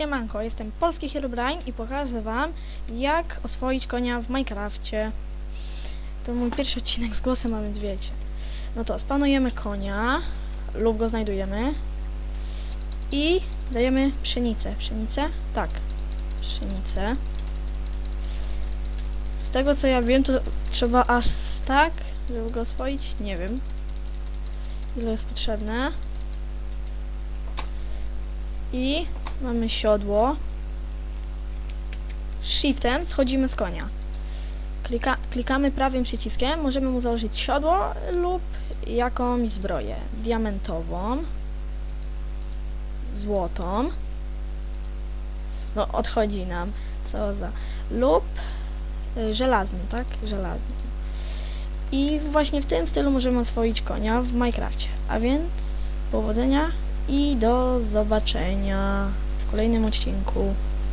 Siemanko, jestem Polski Herobrine i pokażę wam jak oswoić konia w Minecrafcie. To mój pierwszy odcinek z głosem, a więc wiecie. No to spanujemy konia lub go znajdujemy i dajemy pszenicę. Pszenicę? Tak, pszenicę. Z tego co ja wiem, to trzeba aż tak, żeby go oswoić? Nie wiem. Ile jest potrzebne. I mamy siodło. Shiftem schodzimy z konia. Klika, klikamy prawym przyciskiem, możemy mu założyć siodło lub jakąś zbroję. Diamentową, złotą. No, odchodzi nam. Co za. Lub y, żelazny, tak? Żelazny. I właśnie w tym stylu możemy oswoić konia w Minecrafcie. A więc powodzenia i do zobaczenia kolejnym odcinku.